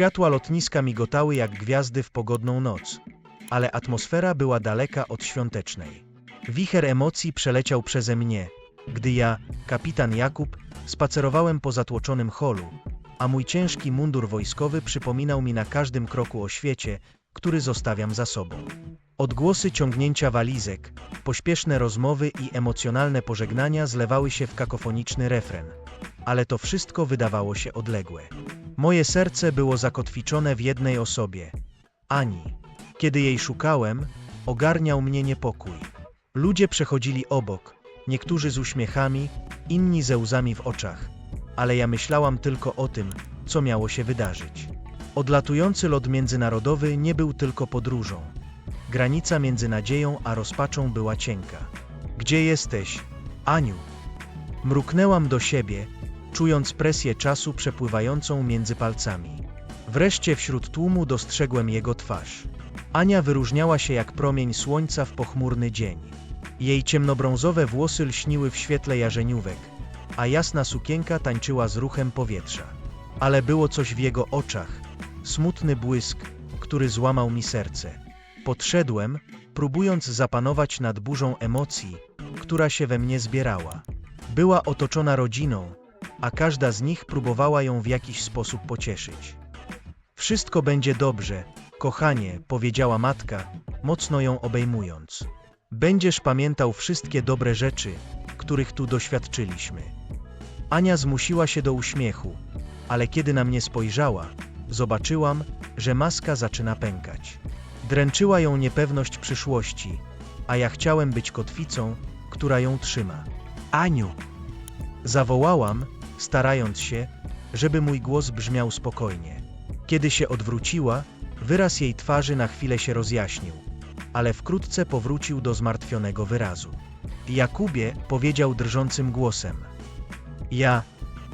Światła lotniska migotały jak gwiazdy w pogodną noc, ale atmosfera była daleka od świątecznej. Wicher emocji przeleciał przeze mnie, gdy ja, kapitan Jakub, spacerowałem po zatłoczonym holu, a mój ciężki mundur wojskowy przypominał mi na każdym kroku o świecie, który zostawiam za sobą. Odgłosy ciągnięcia walizek, pośpieszne rozmowy i emocjonalne pożegnania zlewały się w kakofoniczny refren, ale to wszystko wydawało się odległe. Moje serce było zakotwiczone w jednej osobie Ani. Kiedy jej szukałem, ogarniał mnie niepokój. Ludzie przechodzili obok, niektórzy z uśmiechami, inni ze łzami w oczach, ale ja myślałam tylko o tym, co miało się wydarzyć. Odlatujący lot międzynarodowy nie był tylko podróżą. Granica między nadzieją a rozpaczą była cienka. Gdzie jesteś, Aniu? Mruknęłam do siebie, czując presję czasu przepływającą między palcami. Wreszcie wśród tłumu dostrzegłem jego twarz. Ania wyróżniała się jak promień słońca w pochmurny dzień. Jej ciemnobrązowe włosy lśniły w świetle jarzeniówek, a jasna sukienka tańczyła z ruchem powietrza. Ale było coś w jego oczach, smutny błysk, który złamał mi serce. Podszedłem, próbując zapanować nad burzą emocji, która się we mnie zbierała. Była otoczona rodziną, a każda z nich próbowała ją w jakiś sposób pocieszyć. Wszystko będzie dobrze, kochanie, powiedziała matka, mocno ją obejmując. Będziesz pamiętał wszystkie dobre rzeczy, których tu doświadczyliśmy. Ania zmusiła się do uśmiechu, ale kiedy na mnie spojrzała, zobaczyłam, że maska zaczyna pękać. Dręczyła ją niepewność przyszłości, a ja chciałem być kotwicą, która ją trzyma. Aniu! Zawołałam, starając się, żeby mój głos brzmiał spokojnie. Kiedy się odwróciła, wyraz jej twarzy na chwilę się rozjaśnił, ale wkrótce powrócił do zmartwionego wyrazu. Jakubie powiedział drżącym głosem: Ja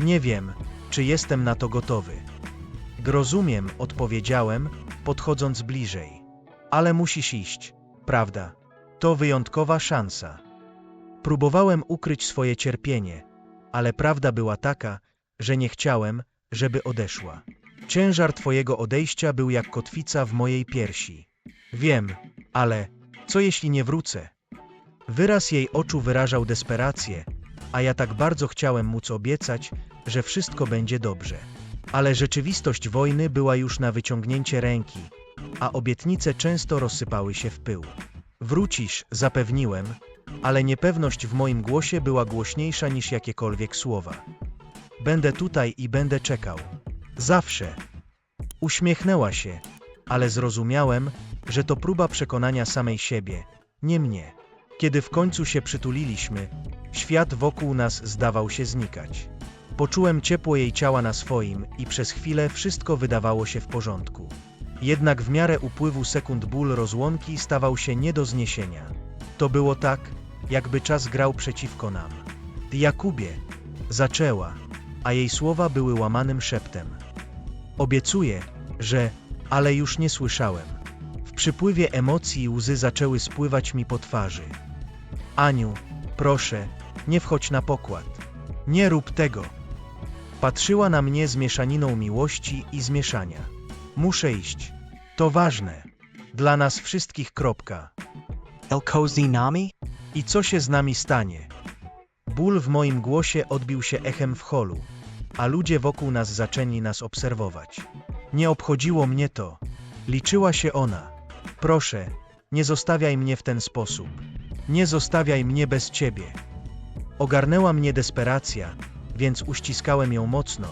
nie wiem, czy jestem na to gotowy. Grozumiem, odpowiedziałem, podchodząc bliżej. Ale musisz iść, prawda? To wyjątkowa szansa. Próbowałem ukryć swoje cierpienie, ale prawda była taka, że nie chciałem, żeby odeszła. Ciężar twojego odejścia był jak kotwica w mojej piersi. Wiem, ale co jeśli nie wrócę? Wyraz jej oczu wyrażał desperację, a ja tak bardzo chciałem móc obiecać, że wszystko będzie dobrze. Ale rzeczywistość wojny była już na wyciągnięcie ręki, a obietnice często rozsypały się w pył. Wrócisz, zapewniłem, ale niepewność w moim głosie była głośniejsza niż jakiekolwiek słowa. Będę tutaj i będę czekał. Zawsze. Uśmiechnęła się, ale zrozumiałem, że to próba przekonania samej siebie, nie mnie. Kiedy w końcu się przytuliliśmy, świat wokół nas zdawał się znikać. Poczułem ciepło jej ciała na swoim i przez chwilę wszystko wydawało się w porządku. Jednak w miarę upływu sekund ból rozłąki stawał się nie do zniesienia. To było tak, jakby czas grał przeciwko nam. Jakubie, zaczęła, a jej słowa były łamanym szeptem. Obiecuję, że, ale już nie słyszałem. W przypływie emocji łzy zaczęły spływać mi po twarzy. Aniu, proszę, nie wchodź na pokład. Nie rób tego. Patrzyła na mnie z mieszaniną miłości i zmieszania. Muszę iść. To ważne. Dla nas wszystkich kropka. El Cozy Nami? I co się z nami stanie? Ból w moim głosie odbił się echem w holu, a ludzie wokół nas zaczęli nas obserwować. Nie obchodziło mnie to. Liczyła się ona. Proszę, nie zostawiaj mnie w ten sposób. Nie zostawiaj mnie bez ciebie. Ogarnęła mnie desperacja, więc uściskałem ją mocno,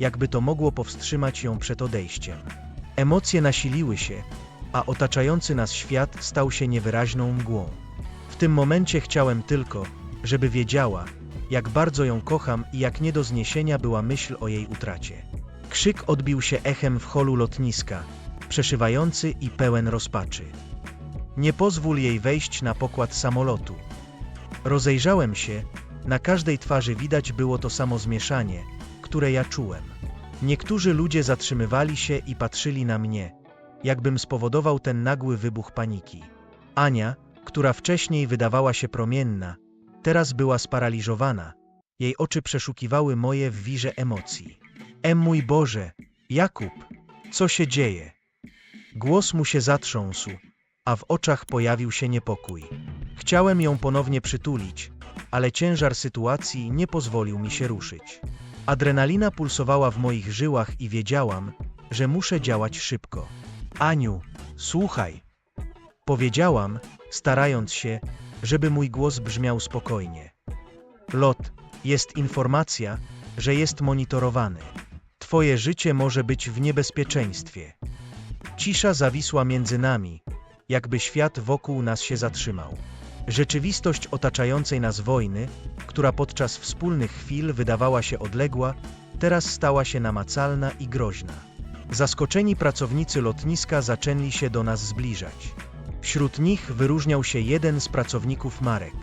jakby to mogło powstrzymać ją przed odejściem. Emocje nasiliły się, a otaczający nas świat stał się niewyraźną mgłą. W tym momencie chciałem tylko, żeby wiedziała, jak bardzo ją kocham i jak nie do zniesienia była myśl o jej utracie. Krzyk odbił się echem w holu lotniska, przeszywający i pełen rozpaczy. Nie pozwól jej wejść na pokład samolotu. Rozejrzałem się, na każdej twarzy widać było to samo zmieszanie, które ja czułem. Niektórzy ludzie zatrzymywali się i patrzyli na mnie, jakbym spowodował ten nagły wybuch paniki. Ania, która wcześniej wydawała się promienna, teraz była sparaliżowana. Jej oczy przeszukiwały moje w wirze emocji. Em mój Boże, Jakub, Co się dzieje? Głos mu się zatrząsł, a w oczach pojawił się niepokój. Chciałem ją ponownie przytulić, ale ciężar sytuacji nie pozwolił mi się ruszyć. Adrenalina pulsowała w moich żyłach i wiedziałam, że muszę działać szybko. Aniu, słuchaj. Powiedziałam, starając się, żeby mój głos brzmiał spokojnie. Lot, jest informacja, że jest monitorowany. Twoje życie może być w niebezpieczeństwie. Cisza zawisła między nami, jakby świat wokół nas się zatrzymał. Rzeczywistość otaczającej nas wojny, która podczas wspólnych chwil wydawała się odległa, teraz stała się namacalna i groźna. Zaskoczeni pracownicy lotniska zaczęli się do nas zbliżać. Wśród nich wyróżniał się jeden z pracowników Marek.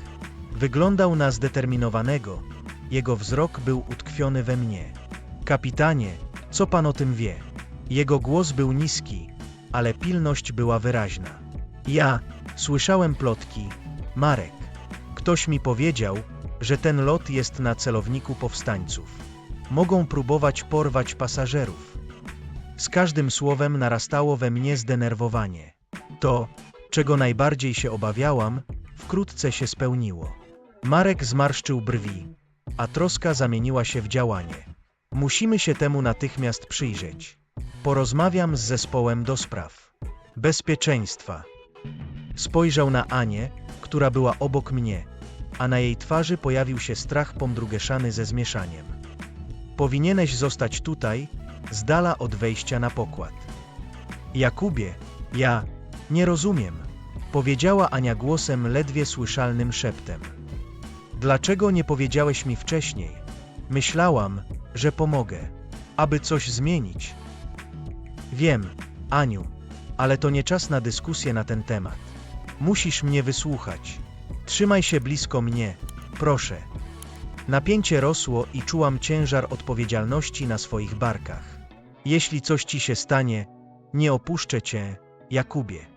Wyglądał na zdeterminowanego, jego wzrok był utkwiony we mnie. Kapitanie, co pan o tym wie? Jego głos był niski, ale pilność była wyraźna. Ja słyszałem plotki. Marek. Ktoś mi powiedział, że ten lot jest na celowniku powstańców. Mogą próbować porwać pasażerów. Z każdym słowem narastało we mnie zdenerwowanie. To, czego najbardziej się obawiałam, wkrótce się spełniło. Marek zmarszczył brwi, a troska zamieniła się w działanie. Musimy się temu natychmiast przyjrzeć. Porozmawiam z zespołem do spraw bezpieczeństwa. Spojrzał na Anię, która była obok mnie, a na jej twarzy pojawił się strach pomdrugeszany ze zmieszaniem. Powinieneś zostać tutaj, z dala od wejścia na pokład. Jakubie, ja nie rozumiem, powiedziała Ania głosem ledwie słyszalnym szeptem. Dlaczego nie powiedziałeś mi wcześniej? Myślałam, że pomogę, aby coś zmienić. Wiem, Aniu, ale to nie czas na dyskusję na ten temat. Musisz mnie wysłuchać. Trzymaj się blisko mnie, proszę. Napięcie rosło i czułam ciężar odpowiedzialności na swoich barkach. Jeśli coś ci się stanie, nie opuszczę cię, Jakubie.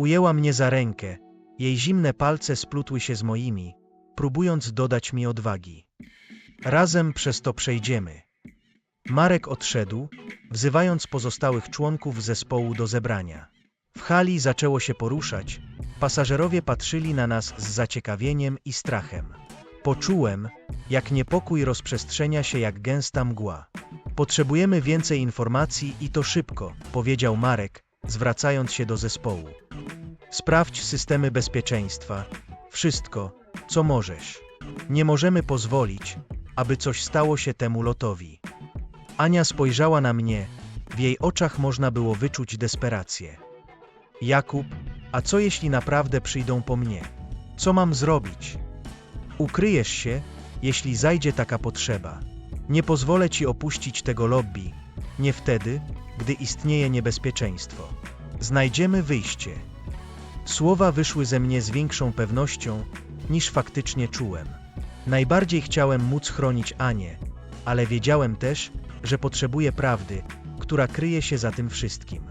Ujęła mnie za rękę, jej zimne palce splutły się z moimi, próbując dodać mi odwagi. Razem przez to przejdziemy. Marek odszedł, wzywając pozostałych członków zespołu do zebrania. W hali zaczęło się poruszać, pasażerowie patrzyli na nas z zaciekawieniem i strachem. Poczułem, jak niepokój rozprzestrzenia się jak gęsta mgła. Potrzebujemy więcej informacji i to szybko, powiedział Marek, zwracając się do zespołu. Sprawdź systemy bezpieczeństwa, wszystko, co możesz. Nie możemy pozwolić, aby coś stało się temu lotowi. Ania spojrzała na mnie, w jej oczach można było wyczuć desperację. Jakub, a co jeśli naprawdę przyjdą po mnie? Co mam zrobić? Ukryjesz się, jeśli zajdzie taka potrzeba. Nie pozwolę ci opuścić tego lobby, nie wtedy, gdy istnieje niebezpieczeństwo. Znajdziemy wyjście. Słowa wyszły ze mnie z większą pewnością, niż faktycznie czułem. Najbardziej chciałem móc chronić Anię, ale wiedziałem też, że potrzebuję prawdy, która kryje się za tym wszystkim.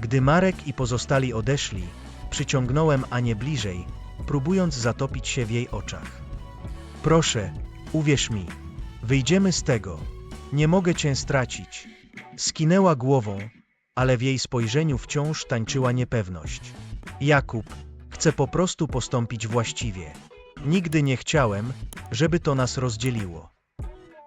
Gdy Marek i pozostali odeszli, przyciągnąłem Anię bliżej, próbując zatopić się w jej oczach. Proszę, uwierz mi, wyjdziemy z tego. Nie mogę cię stracić. Skinęła głową, ale w jej spojrzeniu wciąż tańczyła niepewność. Jakub, chcę po prostu postąpić właściwie. Nigdy nie chciałem, żeby to nas rozdzieliło.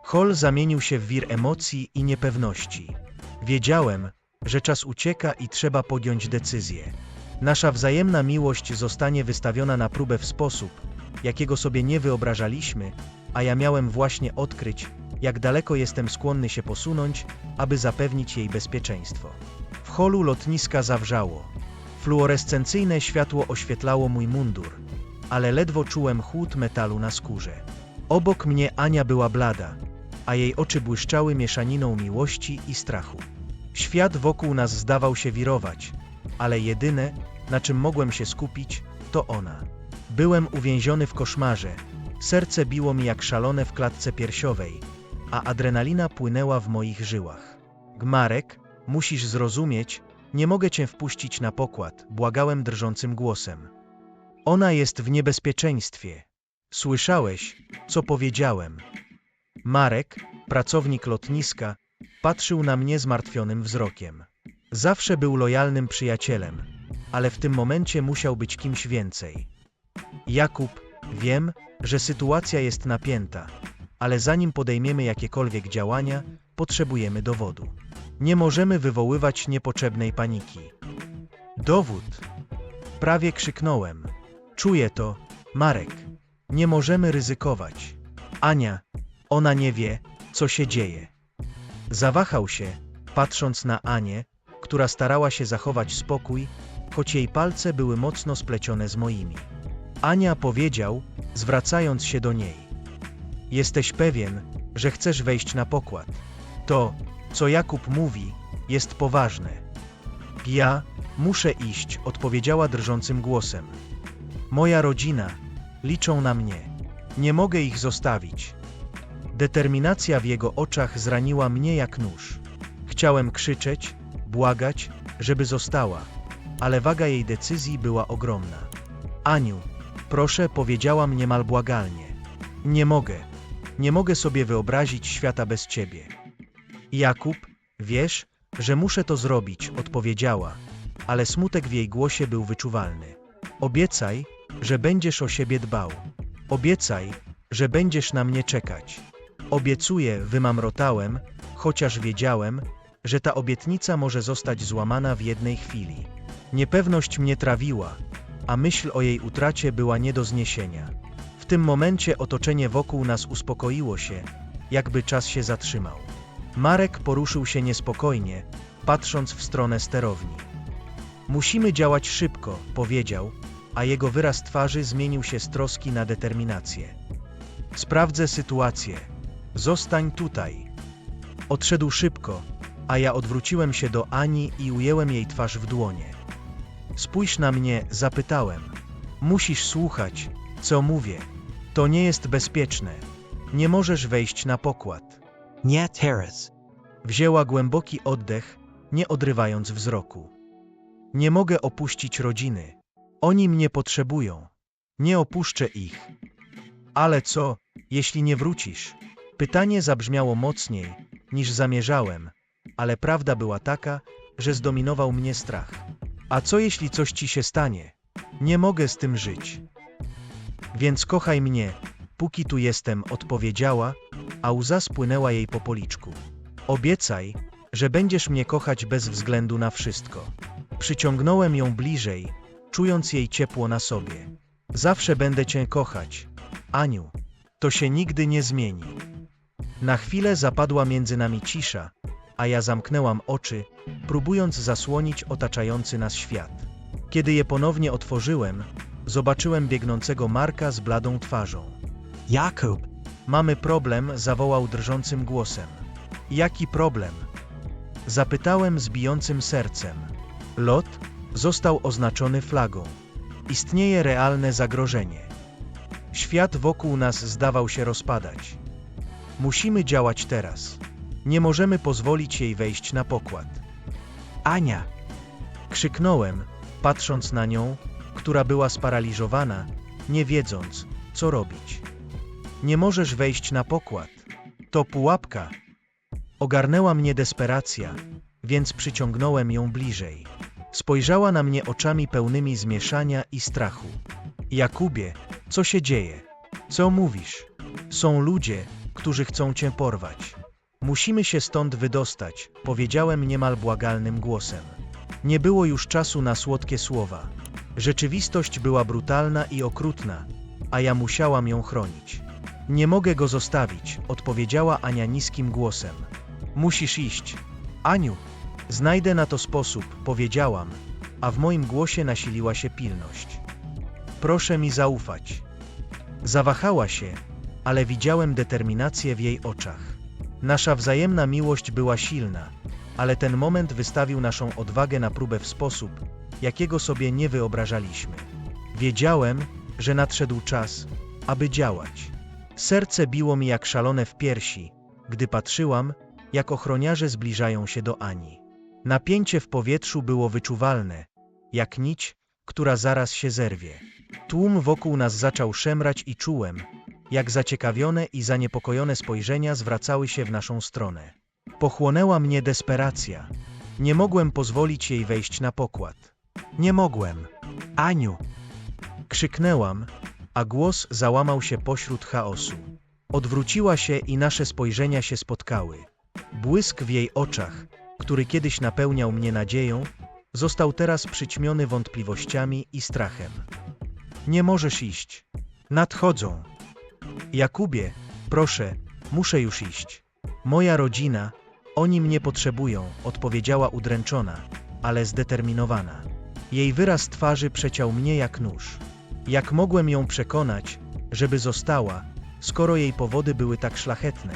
Hol zamienił się w wir emocji i niepewności. Wiedziałem, że czas ucieka i trzeba podjąć decyzję. Nasza wzajemna miłość zostanie wystawiona na próbę w sposób, jakiego sobie nie wyobrażaliśmy, a ja miałem właśnie odkryć, jak daleko jestem skłonny się posunąć, aby zapewnić jej bezpieczeństwo. W holu lotniska zawrzało. Fluorescencyjne światło oświetlało mój mundur, ale ledwo czułem chłód metalu na skórze. Obok mnie Ania była blada, a jej oczy błyszczały mieszaniną miłości i strachu. Świat wokół nas zdawał się wirować, ale jedyne, na czym mogłem się skupić, to ona. Byłem uwięziony w koszmarze, serce biło mi jak szalone w klatce piersiowej, a adrenalina płynęła w moich żyłach. Gmarek, musisz zrozumieć, nie mogę cię wpuścić na pokład, błagałem drżącym głosem. Ona jest w niebezpieczeństwie. Słyszałeś, co powiedziałem. Marek, pracownik lotniska, patrzył na mnie zmartwionym wzrokiem. Zawsze był lojalnym przyjacielem, ale w tym momencie musiał być kimś więcej. Jakub, wiem, że sytuacja jest napięta, ale zanim podejmiemy jakiekolwiek działania, potrzebujemy dowodu. Nie możemy wywoływać niepotrzebnej paniki. Dowód! Prawie krzyknąłem. Czuję to, Marek. Nie możemy ryzykować. Ania, ona nie wie, co się dzieje. Zawahał się, patrząc na Anię, która starała się zachować spokój, choć jej palce były mocno splecione z moimi. Ania powiedział, zwracając się do niej. Jesteś pewien, że chcesz wejść na pokład. To, co Jakub mówi, jest poważne. Ja muszę iść, odpowiedziała drżącym głosem. Moja rodzina liczą na mnie. Nie mogę ich zostawić. Determinacja w jego oczach zraniła mnie jak nóż. Chciałem krzyczeć, błagać, żeby została, ale waga jej decyzji była ogromna. Aniu, proszę, powiedziałam niemal błagalnie. Nie mogę. Nie mogę sobie wyobrazić świata bez ciebie. Jakub, wiesz, że muszę to zrobić, odpowiedziała, ale smutek w jej głosie był wyczuwalny. Obiecaj, że będziesz o siebie dbał. Obiecaj, że będziesz na mnie czekać. Obiecuję, wymamrotałem, chociaż wiedziałem, że ta obietnica może zostać złamana w jednej chwili. Niepewność mnie trawiła, a myśl o jej utracie była nie do zniesienia. W tym momencie otoczenie wokół nas uspokoiło się, jakby czas się zatrzymał. Marek poruszył się niespokojnie, patrząc w stronę sterowni. Musimy działać szybko, powiedział, a jego wyraz twarzy zmienił się z troski na determinację. Sprawdzę sytuację. Zostań tutaj. Odszedł szybko, a ja odwróciłem się do Ani i ujęłem jej twarz w dłonie. Spójrz na mnie, zapytałem. Musisz słuchać, co mówię. To nie jest bezpieczne. Nie możesz wejść na pokład. Nie teraz. Wzięła głęboki oddech, nie odrywając wzroku. Nie mogę opuścić rodziny. Oni mnie potrzebują. Nie opuszczę ich. Ale co, jeśli nie wrócisz? Pytanie zabrzmiało mocniej, niż zamierzałem, ale prawda była taka, że zdominował mnie strach. A co jeśli coś ci się stanie? Nie mogę z tym żyć. Więc kochaj mnie, póki tu jestem, odpowiedziała, a łza spłynęła jej po policzku. Obiecaj, że będziesz mnie kochać bez względu na wszystko. Przyciągnąłem ją bliżej, czując jej ciepło na sobie. Zawsze będę cię kochać, Aniu. To się nigdy nie zmieni. Na chwilę zapadła między nami cisza, a ja zamknęłam oczy, próbując zasłonić otaczający nas świat. Kiedy je ponownie otworzyłem, zobaczyłem biegnącego Marka z bladą twarzą. Jakub, Mamy problem, zawołał drżącym głosem. Jaki problem? Zapytałem z bijącym sercem. Lot został oznaczony flagą. Istnieje realne zagrożenie. Świat wokół nas zdawał się rozpadać. Musimy działać teraz. Nie możemy pozwolić jej wejść na pokład. Ania, Krzyknąłem, patrząc na nią, która była sparaliżowana, nie wiedząc, co robić. Nie możesz wejść na pokład. To pułapka. Ogarnęła mnie desperacja, więc przyciągnąłem ją bliżej. Spojrzała na mnie oczami pełnymi zmieszania i strachu. Jakubie, co się dzieje? Co mówisz? Są ludzie, którzy chcą cię porwać. Musimy się stąd wydostać, powiedziałem niemal błagalnym głosem. Nie było już czasu na słodkie słowa. Rzeczywistość była brutalna i okrutna, a ja musiałam ją chronić. Nie mogę go zostawić, odpowiedziała Ania niskim głosem. Musisz iść. Aniu, znajdę na to sposób, powiedziałam, a w moim głosie nasiliła się pilność. Proszę mi zaufać. Zawahała się, ale widziałem determinację w jej oczach. Nasza wzajemna miłość była silna, ale ten moment wystawił naszą odwagę na próbę w sposób, jakiego sobie nie wyobrażaliśmy. Wiedziałem, że nadszedł czas, aby działać. Serce biło mi jak szalone w piersi, gdy patrzyłam, jak ochroniarze zbliżają się do Ani. Napięcie w powietrzu było wyczuwalne, jak nić, która zaraz się zerwie. Tłum wokół nas zaczął szemrać i czułem, jak zaciekawione i zaniepokojone spojrzenia zwracały się w naszą stronę. Pochłonęła mnie desperacja. Nie mogłem pozwolić jej wejść na pokład. Nie mogłem. Aniu, Krzyknęłam, a głos załamał się pośród chaosu. Odwróciła się i nasze spojrzenia się spotkały. Błysk w jej oczach, który kiedyś napełniał mnie nadzieją, został teraz przyćmiony wątpliwościami i strachem. Nie możesz iść. Nadchodzą. Jakubie, proszę, muszę już iść. Moja rodzina, oni mnie potrzebują, odpowiedziała udręczona, ale zdeterminowana. Jej wyraz twarzy przeciął mnie jak nóż. Jak mogłem ją przekonać, żeby została, skoro jej powody były tak szlachetne?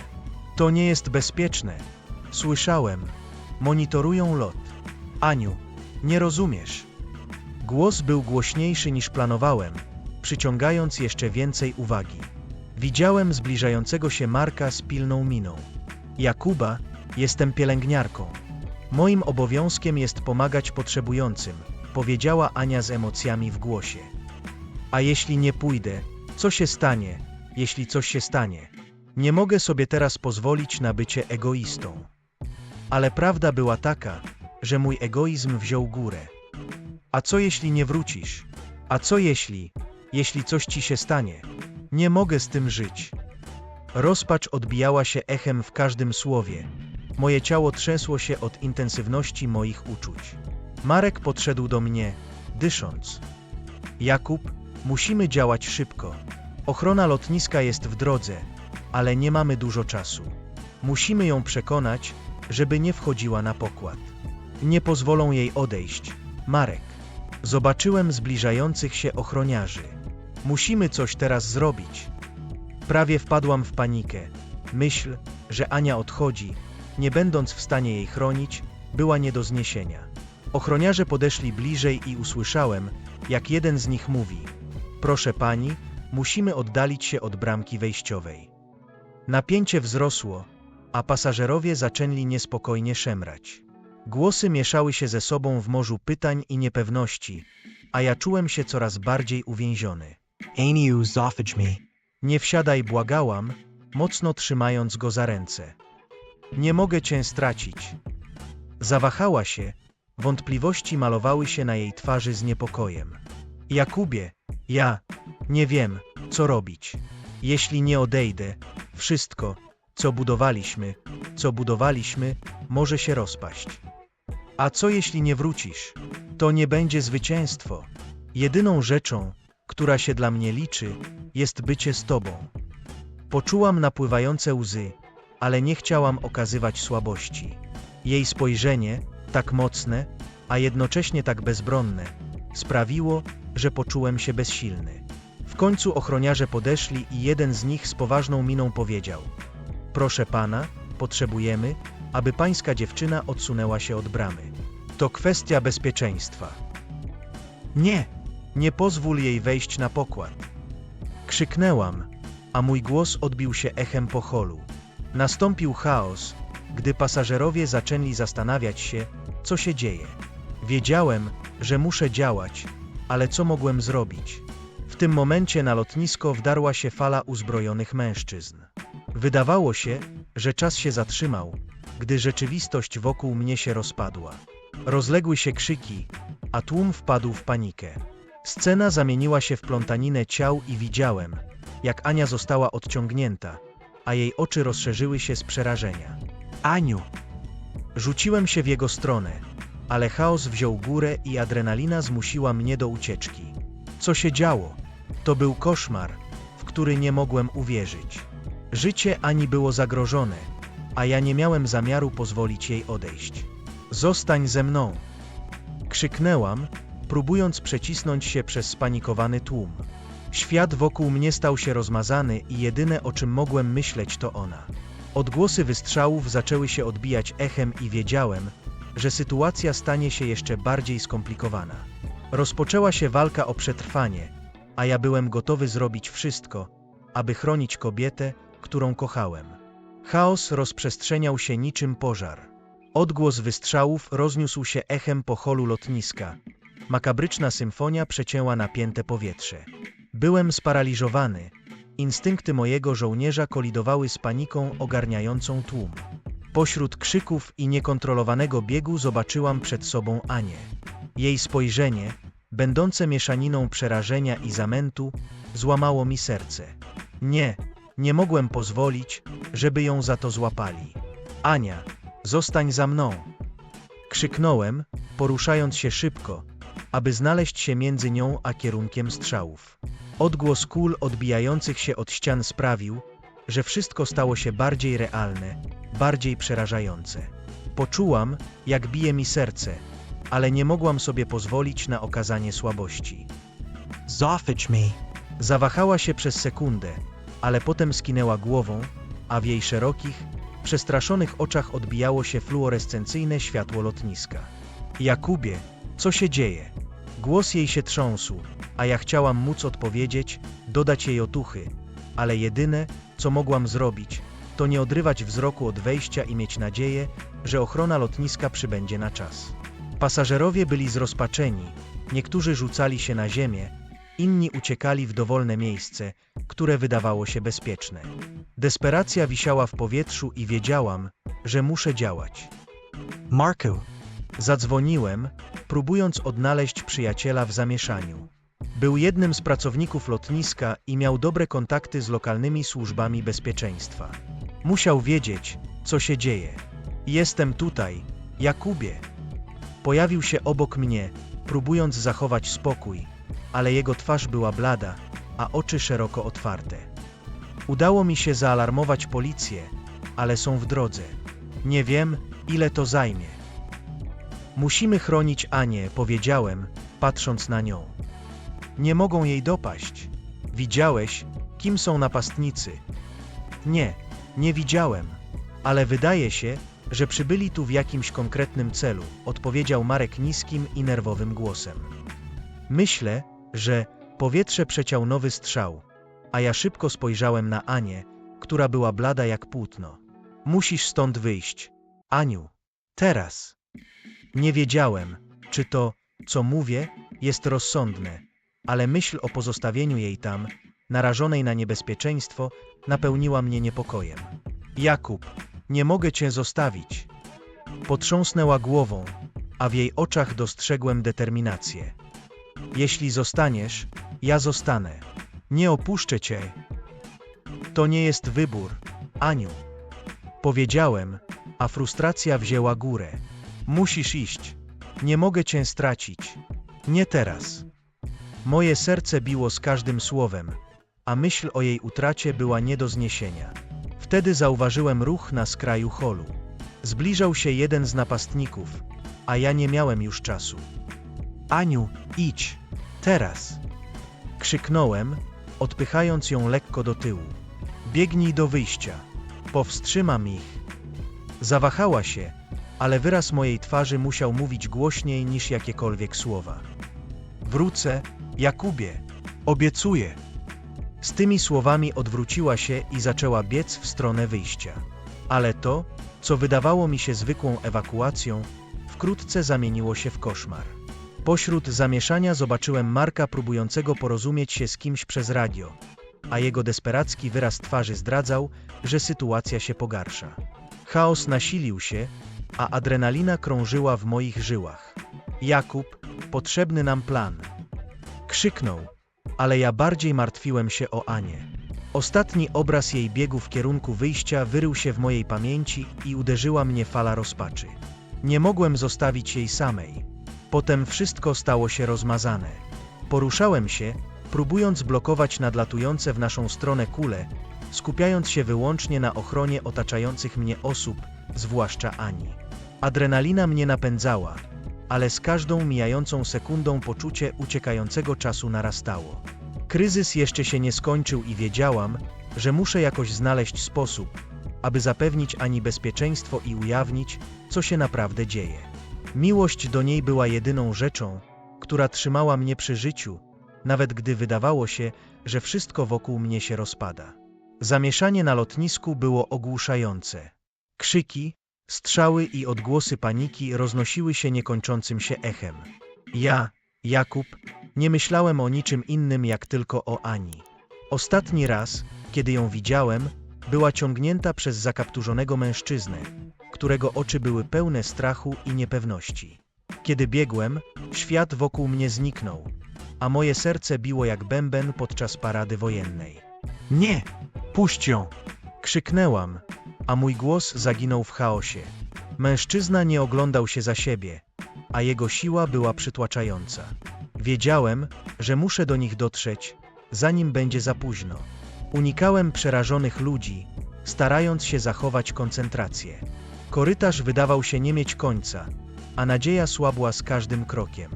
To nie jest bezpieczne. Słyszałem. Monitorują lot. Aniu, nie rozumiesz. Głos był głośniejszy niż planowałem, przyciągając jeszcze więcej uwagi. Widziałem zbliżającego się Marka z pilną miną. Jakuba, jestem pielęgniarką. Moim obowiązkiem jest pomagać potrzebującym, powiedziała Ania z emocjami w głosie. A jeśli nie pójdę, co się stanie, jeśli coś się stanie? Nie mogę sobie teraz pozwolić na bycie egoistą. Ale prawda była taka, że mój egoizm wziął górę. A co jeśli nie wrócisz? A co jeśli, jeśli coś ci się stanie? Nie mogę z tym żyć. Rozpacz odbijała się echem w każdym słowie. Moje ciało trzęsło się od intensywności moich uczuć. Marek podszedł do mnie, dysząc. Jakub, musimy działać szybko. Ochrona lotniska jest w drodze, ale nie mamy dużo czasu. Musimy ją przekonać, żeby nie wchodziła na pokład. Nie pozwolą jej odejść. Marek. Zobaczyłem zbliżających się ochroniarzy. Musimy coś teraz zrobić. Prawie wpadłam w panikę. Myśl, że Ania odchodzi, nie będąc w stanie jej chronić, była nie do zniesienia. Ochroniarze podeszli bliżej i usłyszałem, jak jeden z nich mówi: Proszę pani, musimy oddalić się od bramki wejściowej. Napięcie wzrosło, a pasażerowie zaczęli niespokojnie szemrać. Głosy mieszały się ze sobą w morzu pytań i niepewności, a ja czułem się coraz bardziej uwięziony. Aniu zofage me. Nie wsiadaj, błagałam, mocno trzymając go za ręce. Nie mogę cię stracić. Zawahała się, wątpliwości malowały się na jej twarzy z niepokojem. Jakubie, ja nie wiem, co robić. Jeśli nie odejdę, wszystko, co budowaliśmy, co budowaliśmy, może się rozpaść. A co jeśli nie wrócisz? To nie będzie zwycięstwo. Jedyną rzeczą, która się dla mnie liczy, jest bycie z tobą. Poczułam napływające łzy, ale nie chciałam okazywać słabości. Jej spojrzenie, tak mocne, a jednocześnie tak bezbronne, sprawiło, że poczułem się bezsilny. W końcu ochroniarze podeszli i jeden z nich z poważną miną powiedział: Proszę pana, potrzebujemy, aby pańska dziewczyna odsunęła się od bramy. To kwestia bezpieczeństwa. Nie, nie pozwól jej wejść na pokład. Krzyknęłam, a mój głos odbił się echem po holu. Nastąpił chaos, gdy pasażerowie zaczęli zastanawiać się, co się dzieje. Wiedziałem, że muszę działać, ale co mogłem zrobić? W tym momencie na lotnisko wdarła się fala uzbrojonych mężczyzn. Wydawało się, że czas się zatrzymał, gdy rzeczywistość wokół mnie się rozpadła. Rozległy się krzyki, a tłum wpadł w panikę. Scena zamieniła się w plątaninę ciał i widziałem, jak Ania została odciągnięta, a jej oczy rozszerzyły się z przerażenia. Aniu, Rzuciłem się w jego stronę, ale chaos wziął górę i adrenalina zmusiła mnie do ucieczki. Co się działo? To był koszmar, w który nie mogłem uwierzyć. Życie Ani było zagrożone, a ja nie miałem zamiaru pozwolić jej odejść. Zostań ze mną! Krzyknęłam, próbując przecisnąć się przez spanikowany tłum. Świat wokół mnie stał się rozmazany i jedyne o czym mogłem myśleć to ona. Odgłosy wystrzałów zaczęły się odbijać echem i wiedziałem, że sytuacja stanie się jeszcze bardziej skomplikowana. Rozpoczęła się walka o przetrwanie, a ja byłem gotowy zrobić wszystko, aby chronić kobietę, którą kochałem. Chaos rozprzestrzeniał się niczym pożar. Odgłos wystrzałów rozniósł się echem po holu lotniska. Makabryczna symfonia przecięła napięte powietrze. Byłem sparaliżowany. Instynkty mojego żołnierza kolidowały z paniką ogarniającą tłum. Pośród krzyków i niekontrolowanego biegu zobaczyłam przed sobą Anię. Jej spojrzenie, będące mieszaniną przerażenia i zamętu, złamało mi serce. Nie, nie mogłem pozwolić, żeby ją za to złapali. Ania, zostań za mną! Krzyknąłem, poruszając się szybko, aby znaleźć się między nią a kierunkiem strzałów. Odgłos kul odbijających się od ścian sprawił, że wszystko stało się bardziej realne, bardziej przerażające. Poczułam, jak bije mi serce, ale nie mogłam sobie pozwolić na okazanie słabości. Zophage me. Zawahała się przez sekundę, ale potem skinęła głową, a w jej szerokich, przestraszonych oczach odbijało się fluorescencyjne światło lotniska. Jakubie, co się dzieje? Głos jej się trząsł, a ja chciałam móc odpowiedzieć, dodać jej otuchy, ale jedyne, co mogłam zrobić, to nie odrywać wzroku od wejścia i mieć nadzieję, że ochrona lotniska przybędzie na czas. Pasażerowie byli zrozpaczeni, niektórzy rzucali się na ziemię, inni uciekali w dowolne miejsce, które wydawało się bezpieczne. Desperacja wisiała w powietrzu i wiedziałam, że muszę działać. Marco, Zadzwoniłem, próbując odnaleźć przyjaciela w zamieszaniu. Był jednym z pracowników lotniska i miał dobre kontakty z lokalnymi służbami bezpieczeństwa. Musiał wiedzieć, co się dzieje. Jestem tutaj, Jakubie. Pojawił się obok mnie, próbując zachować spokój, ale jego twarz była blada, a oczy szeroko otwarte. Udało mi się zaalarmować policję, ale są w drodze. Nie wiem, ile to zajmie. Musimy chronić Anię, powiedziałem, patrząc na nią. Nie mogą jej dopaść. Widziałeś, kim są napastnicy? Nie, nie widziałem, ale wydaje się, że przybyli tu w jakimś konkretnym celu, odpowiedział Marek niskim i nerwowym głosem. Myślę, że powietrze przeciął nowy strzał, a ja szybko spojrzałem na Anię, która była blada jak płótno. Musisz stąd wyjść. Aniu, teraz. Nie wiedziałem, czy to, co mówię, jest rozsądne, ale myśl o pozostawieniu jej tam, narażonej na niebezpieczeństwo, napełniła mnie niepokojem. Jakub, nie mogę cię zostawić. Potrząsnęła głową, a w jej oczach dostrzegłem determinację. Jeśli zostaniesz, ja zostanę. Nie opuszczę cię. To nie jest wybór, Aniu. Powiedziałem, a frustracja wzięła górę. Musisz iść. Nie mogę cię stracić. Nie teraz. Moje serce biło z każdym słowem, a myśl o jej utracie była nie do zniesienia. Wtedy zauważyłem ruch na skraju holu. Zbliżał się jeden z napastników, a ja nie miałem już czasu. Aniu, idź, teraz! Krzyknąłem, odpychając ją lekko do tyłu. Biegnij do wyjścia. Powstrzymam ich. Zawahała się, ale wyraz mojej twarzy musiał mówić głośniej niż jakiekolwiek słowa. Wrócę, Jakubie, obiecuję. Z tymi słowami odwróciła się i zaczęła biec w stronę wyjścia. Ale to, co wydawało mi się zwykłą ewakuacją, wkrótce zamieniło się w koszmar. Pośród zamieszania zobaczyłem Marka próbującego porozumieć się z kimś przez radio, a jego desperacki wyraz twarzy zdradzał, że sytuacja się pogarsza. Chaos nasilił się, a adrenalina krążyła w moich żyłach. Jakub, potrzebny nam plan. Krzyknął, ale ja bardziej martwiłem się o Anię. Ostatni obraz jej biegu w kierunku wyjścia wyrył się w mojej pamięci i uderzyła mnie fala rozpaczy. Nie mogłem zostawić jej samej. Potem wszystko stało się rozmazane. Poruszałem się, próbując blokować nadlatujące w naszą stronę kule, skupiając się wyłącznie na ochronie otaczających mnie osób, zwłaszcza Ani. Adrenalina mnie napędzała, ale z każdą mijającą sekundą poczucie uciekającego czasu narastało. Kryzys jeszcze się nie skończył i wiedziałam, że muszę jakoś znaleźć sposób, aby zapewnić Ani bezpieczeństwo i ujawnić, co się naprawdę dzieje. Miłość do niej była jedyną rzeczą, która trzymała mnie przy życiu, nawet gdy wydawało się, że wszystko wokół mnie się rozpada. Zamieszanie na lotnisku było ogłuszające. Krzyki, strzały i odgłosy paniki roznosiły się niekończącym się echem. Ja, Jakub, nie myślałem o niczym innym jak tylko o Ani. Ostatni raz, kiedy ją widziałem, była ciągnięta przez zakapturzonego mężczyznę, którego oczy były pełne strachu i niepewności. Kiedy biegłem, świat wokół mnie zniknął, a moje serce biło jak bęben podczas parady wojennej. Nie! Puść ją! Krzyknęłam, a mój głos zaginął w chaosie. Mężczyzna nie oglądał się za siebie, a jego siła była przytłaczająca. Wiedziałem, że muszę do nich dotrzeć, zanim będzie za późno. Unikałem przerażonych ludzi, starając się zachować koncentrację. Korytarz wydawał się nie mieć końca, a nadzieja słabła z każdym krokiem.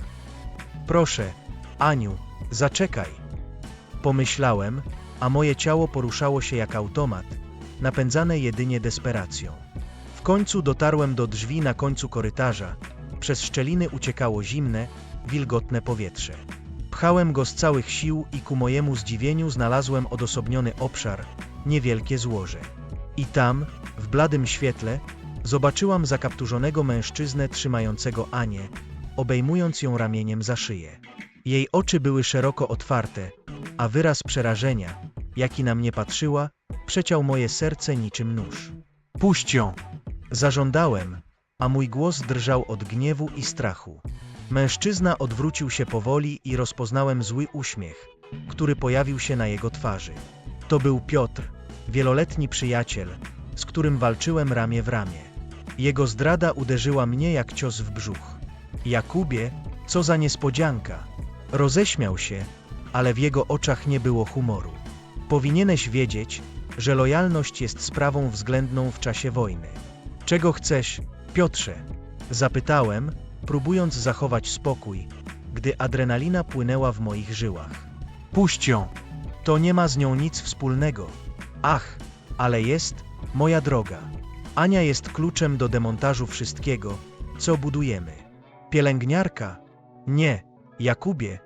Proszę, Aniu, zaczekaj. Pomyślałem, a moje ciało poruszało się jak automat, napędzane jedynie desperacją. W końcu dotarłem do drzwi na końcu korytarza. Przez szczeliny uciekało zimne, wilgotne powietrze. Pchałem go z całych sił i ku mojemu zdziwieniu znalazłem odosobniony obszar, niewielkie złoże. I tam, w bladym świetle, zobaczyłam zakapturzonego mężczyznę trzymającego Anię, obejmując ją ramieniem za szyję. Jej oczy były szeroko otwarte, a wyraz przerażenia, jaki na mnie patrzyła, przeciął moje serce niczym nóż. Puść ją! Zażądałem, a mój głos drżał od gniewu i strachu. Mężczyzna odwrócił się powoli i rozpoznałem zły uśmiech, który pojawił się na jego twarzy. To był Piotr, wieloletni przyjaciel, z którym walczyłem ramię w ramię. Jego zdrada uderzyła mnie jak cios w brzuch. Jakubie, co za niespodzianka! Roześmiał się, ale w jego oczach nie było humoru. Powinieneś wiedzieć, że lojalność jest sprawą względną w czasie wojny. Czego chcesz, Piotrze? Zapytałem, próbując zachować spokój, gdy adrenalina płynęła w moich żyłach. Puść ją! To nie ma z nią nic wspólnego. Ach, ale jest, moja droga. Ania jest kluczem do demontażu wszystkiego, co budujemy. Pielęgniarka? Nie, Jakubie,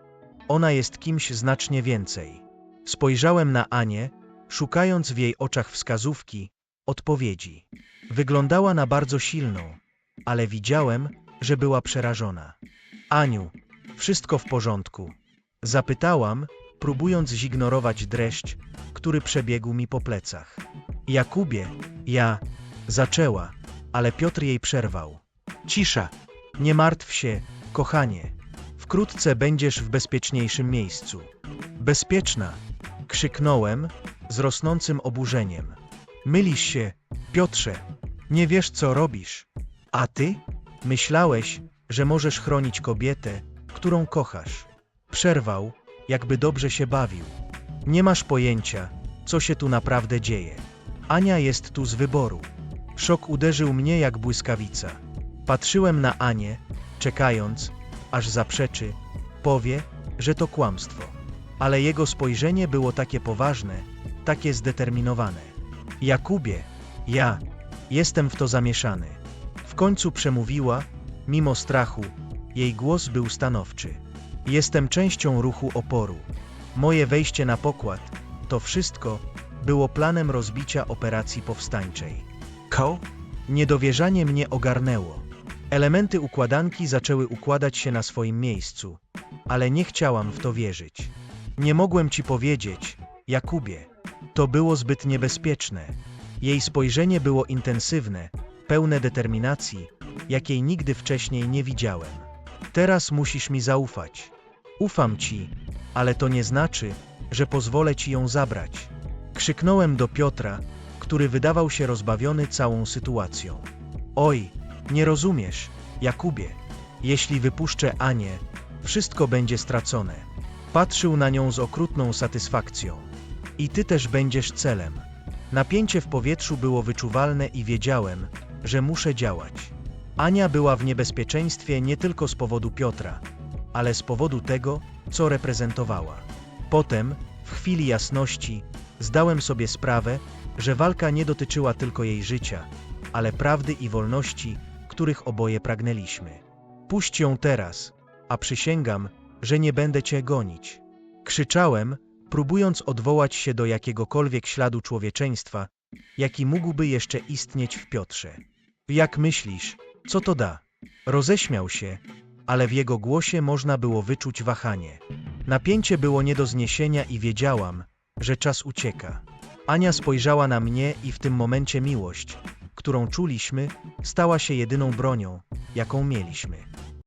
ona jest kimś znacznie więcej. Spojrzałem na Anię, szukając w jej oczach wskazówki, odpowiedzi. Wyglądała na bardzo silną, ale widziałem, że była przerażona. Aniu, wszystko w porządku? Zapytałam, próbując zignorować dreszcz, który przebiegł mi po plecach. Jakubie, ja, zaczęła, ale Piotr jej przerwał. Cisza! Nie martw się, kochanie. Wkrótce będziesz w bezpieczniejszym miejscu. Bezpieczna! Krzyknąłem z rosnącym oburzeniem. Mylisz się, Piotrze. Nie wiesz, co robisz. A ty? Myślałeś, że możesz chronić kobietę, którą kochasz. Przerwał, jakby dobrze się bawił. Nie masz pojęcia, co się tu naprawdę dzieje. Ania jest tu z wyboru. Szok uderzył mnie jak błyskawica. Patrzyłem na Anię, czekając, aż zaprzeczy, powie, że to kłamstwo. Ale jego spojrzenie było takie poważne, takie zdeterminowane. Jakubie, ja jestem w to zamieszany. W końcu przemówiła, mimo strachu, jej głos był stanowczy. Jestem częścią ruchu oporu. Moje wejście na pokład, to wszystko, było planem rozbicia operacji powstańczej. Ko? Niedowierzanie mnie ogarnęło. Elementy układanki zaczęły układać się na swoim miejscu, ale nie chciałam w to wierzyć. Nie mogłem ci powiedzieć, Jakubie, to było zbyt niebezpieczne. Jej spojrzenie było intensywne, pełne determinacji, jakiej nigdy wcześniej nie widziałem. Teraz musisz mi zaufać. Ufam ci, ale to nie znaczy, że pozwolę ci ją zabrać. Krzyknąłem do Piotra, który wydawał się rozbawiony całą sytuacją. Oj, nie rozumiesz, Jakubie. Jeśli wypuszczę Anię, wszystko będzie stracone. Patrzył na nią z okrutną satysfakcją. I ty też będziesz celem. Napięcie w powietrzu było wyczuwalne i wiedziałem, że muszę działać. Ania była w niebezpieczeństwie nie tylko z powodu Piotra, ale z powodu tego, co reprezentowała. Potem, w chwili jasności, zdałem sobie sprawę, że walka nie dotyczyła tylko jej życia, ale prawdy i wolności, których oboje pragnęliśmy. Puść ją teraz, a przysięgam, że nie będę cię gonić. Krzyczałem, próbując odwołać się do jakiegokolwiek śladu człowieczeństwa, jaki mógłby jeszcze istnieć w Piotrze. Jak myślisz, co to da? Roześmiał się, ale w jego głosie można było wyczuć wahanie. Napięcie było nie do zniesienia i wiedziałam, że czas ucieka. Ania spojrzała na mnie i w tym momencie miłość, którą czuliśmy, stała się jedyną bronią, jaką mieliśmy.